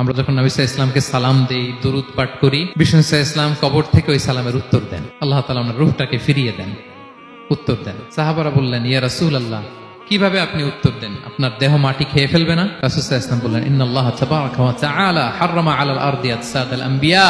আমরা যখন নবী সাহা ইসলামকে সালাম দেই, দুরুদ পাঠ করি, বিষ্ণু সাহা ইসলাম কবর থেকে ওই সালামের উত্তর দেন। আল্লাহ তালা আপনার রুহটাকে ফিরিয়ে দেন, উত্তর দেন। সাহাবারা বললেন, ইয়া রাসুল আল্লাহ কীভাবে আপনি উত্তর দেন? আপনার দেহ মাটি খেয়ে ফেলবে না? রাসুল ইসলাম বললেন, ইন্নাল্লাহ তাবারাকা ওয়া তাআলা আতসাদাল আম্বিয়া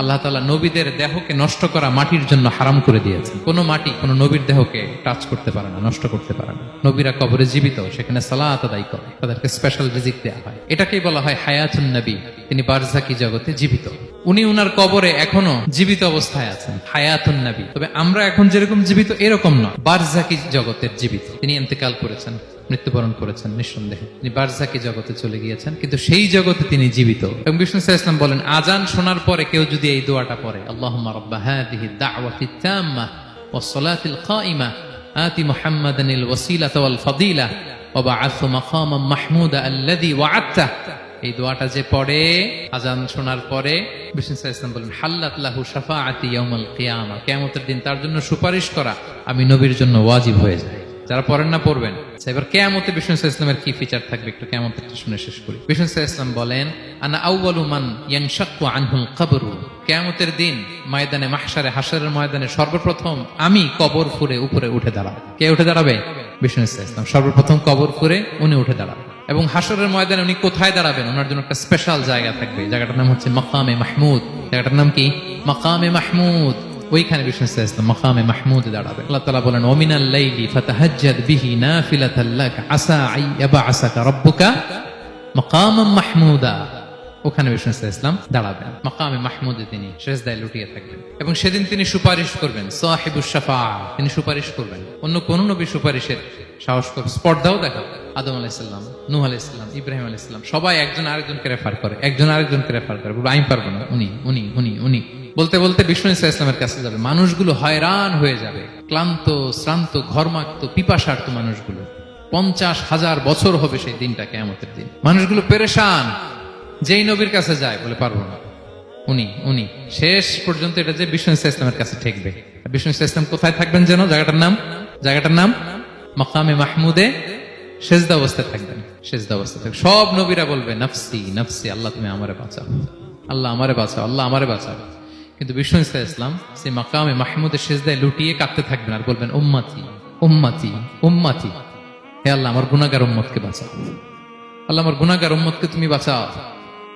আল্লাহ তাআলা নবীদের দেহকে নষ্ট করা মাটির জন্য হারাম করে দিয়েছেন। কোন মাটি কোন নবীর দেহকে টাচ করতে পারে না, নষ্ট করতে পারে না। নবীরা কবরে জীবিত, সেখানে সালাত আদায় করে, তাদেরকে স্পেশাল রিজিক দেওয়া হয়। এটাকেই বলা হয় হায়াতুন নবী। তিনি বারজাকি জগতে জীবিত। উনি উনার কবরে এখনও জীবিত অবস্থায় আছেন, হায়াতুন নবী। তবে আমরা এখন যেরকম জীবিত, এরকম নয়। বারজাকি জগতের জীবিত। তিনি ইন্তেকাল করেছেন। মৃত্যুবরণ করেছেন নিঃসন্দেহে। তিনি বারজাকি জগতে চলে গিয়েছেন, কিন্তু সেই জগতে তিনি জীবিত। এবং বিষ্ণু ইসলাম বলেন আজান শোনার পরে কেউ যদি এই দোয়াটা পড়ে, আল্লাহুম্মা রাব্বা আতি মুহাম্মাদানিল ওয়াসিলাতা ওয়াল ফাদিলা, ওয়া বা'আথহু মাকামান মাহমুদা আল্লাযী ওয়া'আদতা এই দোয়াটা যে পড়ে আজান শোনার পরে বিষ্ণু ইসলাম বলেন, হাল্লাত লাহু শাফাআতি ইয়াউমাল কিয়ামা। কিয়ামতের দিন তার জন্য সুপারিশ করা, আমি নবীর জন্য ওয়াজিব হয়ে যায় যারা পড়েন না পড়বেন। আচ্ছা, এবার কেয়ামতে বিষ্ণু ইসলামের কি ফিচার থাকবে একটু কেয়ামতের শুনে শেষ করি। বিষ্ণু ইসলাম বলেন আনা আউয়ালু মান ইয়ানশাক্কু আনহুল কবরু। কেয়ামতের দিন ময়দানে মাহশারে হাশরের ময়দানে সর্বপ্রথম আমি কবর ফুরে উপরে উঠে দাঁড়াবো। কে উঠে দাঁড়াবে? বিষ্ণু ইসলাম সর্বপ্রথম কবর ফুরে উনি উঠে দাঁড়াবেন এবং হাসরের ময়দানে উনি কোথায় দাঁড়াবেন? ওনার জন্য একটা স্পেশাল জায়গা থাকবে। জায়গাটার নাম হচ্ছে মাকামে মাহমুদ। জায়গাটার নাম কি? মাকামে মাহমুদ। ওইখানে বিষ্ণু ইসলাম মাকামে মাহমুদ দাঁড়াবে। আল্লাহ তালা বলেন, ওমিনাল লাইলি ফাতাহাজ্জাদ বিহি না লাক, আসা আই ইয়াবআসাকা রব্বুকা মকাম মাহমুদা। ওখানে বিষ্ণু ইসলাম দাঁড়াবেন। মকামে মাহমুদে তিনি শেষদায় লুটিয়ে থাকবেন। এবং সেদিন তিনি সুপারিশ করবেন সাহেবুল শাফা, তিনি সুপারিশ করবেন। অন্য কোন নবী সুপারিশের সাহস করবে স্পর্ধাও দেখাবে আদম আলাইসাল্লাম নূহ আলাইসাল্লাম ইব্রাহিম আলাইসাল্লাম সবাই একজন আরেকজনকে রেফার করে একজন আরেকজনকে রেফার করে। বলবে, আমি পারব না। উনি উনি উনি উনি। বলতে বলতে বিষ্ণু ইসা ইসলামের কাছে যাবে। মানুষগুলো হয়রান হয়ে যাবে। ক্লান্ত শ্রান্ত ঘর্মাক্ত পিপাসার্থ মানুষগুলো। পঞ্চাশ হাজার বছর হবে সেই দিনটা কেমতের দিন। মানুষগুলো পেরেশান। যেই নবীর কাছে যায় বলে পারব না। উনি উনি। শেষ পর্যন্ত এটা যে বিষ্ণু ইসা ইসলামের কাছে ঠেকবে। বিষ্ণু ইসা ইসলাম কোথায় থাকবেন যেন? জায়গাটার নাম? জায়গাটার নাম? মাকামে মাহমুদে সেজদা অবস্থায় থাকবেন, সেজদা অবস্থায় থাকবেন। সব নবীরা বলবে, নফসি নফসি, আল্লাহ তুমি আমারে বাঁচাও। আল্লাহ আমারে বাঁচাও, আল্লাহ আমারে বাঁচাও। কিন্তু বিষ্ণু ইসা ইসলাম সেই মাকামে মাহমুদের সেজদায় লুটিয়ে কাঁদতে থাকবেন আর বলবেন, উম্মাতি উম্মাতি উম্মাতি, হে আল্লাহ আমার গুনাগার উম্মতকে বাঁচাও। আল্লাহ আমার গুনাগার উম্মতকে তুমি বাঁচাও।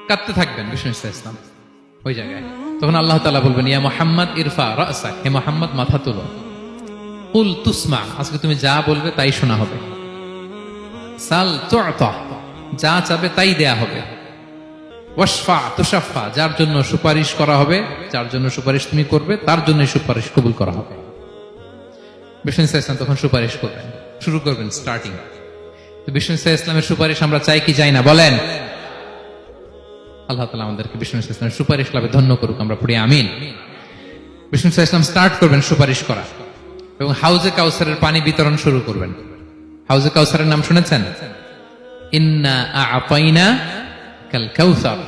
কাঁদতে থাকবেন বিষ্ণু ইসা ইসলাম ওই জায়গায়। তখন আল্লাহ তালা বলবেন, ইয়া মোহাম্মদ, ইরফা রাসাক হে মোহাম্মদ, মাথা তুলো। কুল তুসমা, আজকে তুমি যা বলবে তাই শোনা হবে। সাল যা চাবে তাই দেয়া হবে। ওয়াশফা তুশাফা যার জন্য সুপারিশ করা হবে, যার জন্য সুপারিশ তুমি করবে, তার জন্য সুপারিশ কবুল করা হবে। বিষ্ণু ইসা ইসলাম তখন সুপারিশ করবেন। শুরু করবেন স্টার্টিং বিষ্ণু ইসা ইসলামের সুপারিশ আমরা চাই কি চাই না, বলেন। আল্লাহ তালা আমাদেরকে বিষ্ণু ইসা ইসলামের সুপারিশ লাভে ধন্য করুক, আমরা পড়ি আমিন। বিষ্ণু ইসা ইসলাম স্টার্ট করবেন সুপারিশ করা। এবং হাউজে কাউসারের পানি বিতরণ শুরু করবেন। হাউজে কাউসারের নাম শুনেছেন? ইন্না আপাইনা কাল কাউসার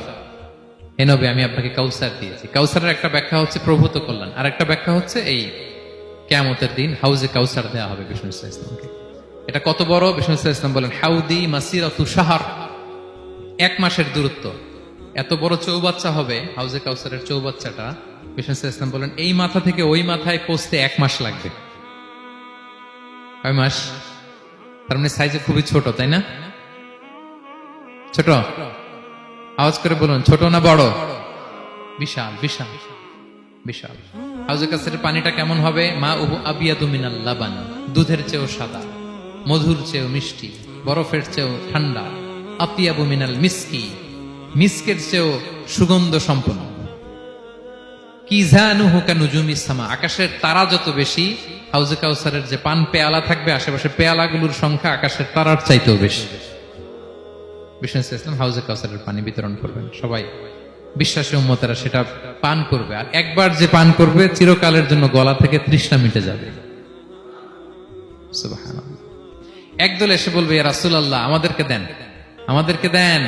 হে আমি আপনাকে কাউসার দিয়েছি। কাউসারের একটা ব্যাখ্যা হচ্ছে প্রভূত কল্যাণ। আর একটা ব্যাখ্যা হচ্ছে এই কেয়ামতের দিন হাউজে কাউসার দেওয়া হবে বিষ্ণু ইসলাম ইসলামকে। এটা কত বড়? বিষ্ণু ইসলাম বলেন, হাউদি মাসির সাহার এক মাসের দূরত্ব। এত বড় চৌবাচ্চা হবে, হাউজে কাউসারের চৌবাচ্চাটা, বিষ্ণু ইসলাম বলেন, এই মাথা থেকে ওই মাথায় পৌঁছতে এক মাস লাগবে। কয় মাস। তার মানে সাইজে খুবই ছোট, তাই না? ছোট? আওয়াজ করে বলুন, ছোট না বড়? বিশাল বিশাল বিশাল। হাউজে কাছের পানিটা কেমন হবে? মা উহু আবিয়াদু মিনাল লাবান, দুধের চেয়েও সাদা, মধুর চেয়েও মিষ্টি, বরফের চেয়েও ঠান্ডা আপিয়াবু মিনাল মিসকি, মিসকের চেয়েও সুগন্ধ সম্পন্ন। কি জানুহু কানুজুমি সামা, আকাশের তারা যত বেশি, হাউজে কাউসারের যে পান পেয়ালা থাকবে আশেপাশে পেয়ালাগুলোর সংখ্যা আকাশের তারার চাইতেও বেশি। ইসলাম হাউজে কাউসারের পানি বিতরণ করবেন। সবাই বিশ্বাসী উম্মতেরা সেটা পান করবে। আর একবার যে পান করবে, চিরকালের জন্য গলা থেকে তৃষ্ণা মিটে যাবে। একদল এসে বলবে রাসুল আল্লাহ আমাদেরকে দেন আমাদেরকে দেন।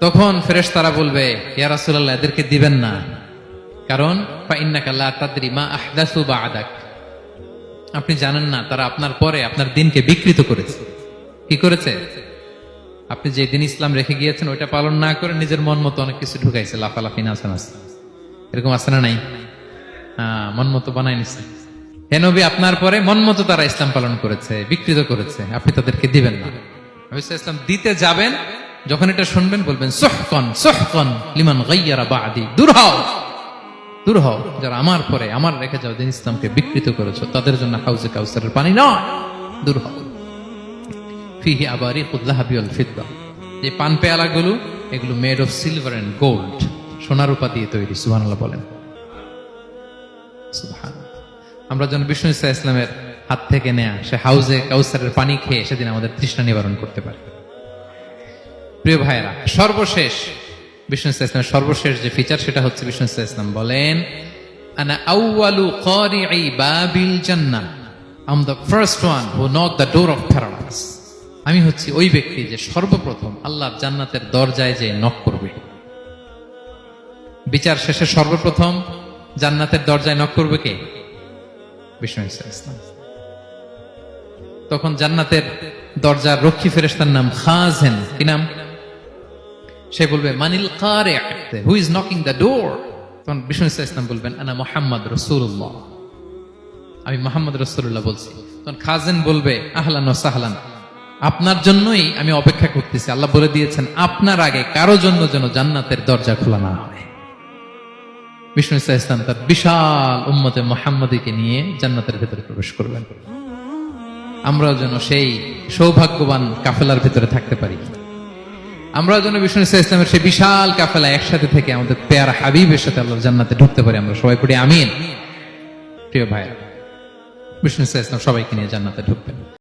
তখন ফেরেশ তারা বলবে, ইয়া রাসূলুল্লাহ, এদেরকে দিবেন না। কারণ আপনি জানেন না, তারা আপনার পরে আপনার দিনকে বিকৃত করেছে। কি করেছে? আপনি যে দিন ইসলাম রেখে গিয়েছেন, ওইটা পালন না করে নিজের মন মতো অনেক কিছু ঢুকাইছে, লাফালাফি নাচা নাচ এরকম আছে না নাই? হ্যাঁ মন মতো বানাই নিছে। হে নবী, আপনার পরে মন মতো তারা ইসলাম পালন করেছে, বিকৃত করেছে। আপনি তাদেরকে দিবেন না। ইসলাম দিতে যাবেন, যখন এটা শুনবেন বলবেন, সোহকন সোহকন লিমান গাইয়ারা বাদি, দূর হও। দূর হও, যারা আমার পরে আমার রেখে যাও দিন ইসলামকে বিকৃত করেছ, তাদের জন্য হাউজে কাউসারের পানি নয়। দূর হও। ফিহি আবারি কুদ্লাহাবিউল ফিদ্দা। যে পান পেয়ালাগুলো এগুলো made of silver and gold সোনার উপা দিয়ে তৈরি, সুবহানাল্লাহ বলেন। আমরা যেন বিষ্ণু ইসা ইসলামের হাত থেকে নেয়া, সে হাউজে কাউসারের পানি খেয়ে সেদিন আমাদের তৃষ্ণা নিবারণ করতে পারে। প্রিয় ভাইয়েরা, সর্বশেষ বিষ্ণু ইসলামের সর্বশেষ যে ফিচার সেটা হচ্ছে ইসলাম বলেন, আনা আউয়ালু বাবিল জান্নাহ। I'm the first one who knock the door of paradise আমি হচ্ছি ওই ব্যক্তি যে সর্বপ্রথম আল্লাহর জান্নাতের দরজায় যে নক করবে। বিচার শেষে সর্বপ্রথম জান্নাতের দরজায় নক করবে কে? ইসলাম তখন জান্নাতের দরজার রক্ষী ফেরেস্তার নাম খাজেন। কি নাম? সে বলবে, মানিল কারে who is knocking the door তখন বিষ্ণু ইসা ইসলাম বলবেন, আনা মোহাম্মদ রসুল্লাহ আমি মোহাম্মদ রসুল্লাহ বলছি। তখন খাজেন বলবে, আহলান ও সাহলান, আপনার জন্যই আমি অপেক্ষা করতেছি। আল্লাহ বলে দিয়েছেন, আপনার আগে কারও জন্য যেন জান্নাতের দরজা খোলা না হয়। বিষ্ণু ইসা ইসলাম তার বিশাল উম্মতে মোহাম্মদীকে নিয়ে জান্নাতের ভেতরে প্রবেশ করবেন। আমরাও যেন সেই সৌভাগ্যবান কাফেলার ভেতরে থাকতে পারি। আমরাও যেন বিষ্ণু ইসা ইসলামের সেই বিশাল কাফেলা একসাথে থেকে আমাদের পেয়ার হাবিবের সাথে আল্লাহ জান্নাতে ঢুকতে পারি। আমরা সবাই পড়ি আমিন। প্রিয় ভাইয়েরা, বিষ্ণু ইসা ইসলাম সবাইকে নিয়ে জান্নাতে ঢুকবেন।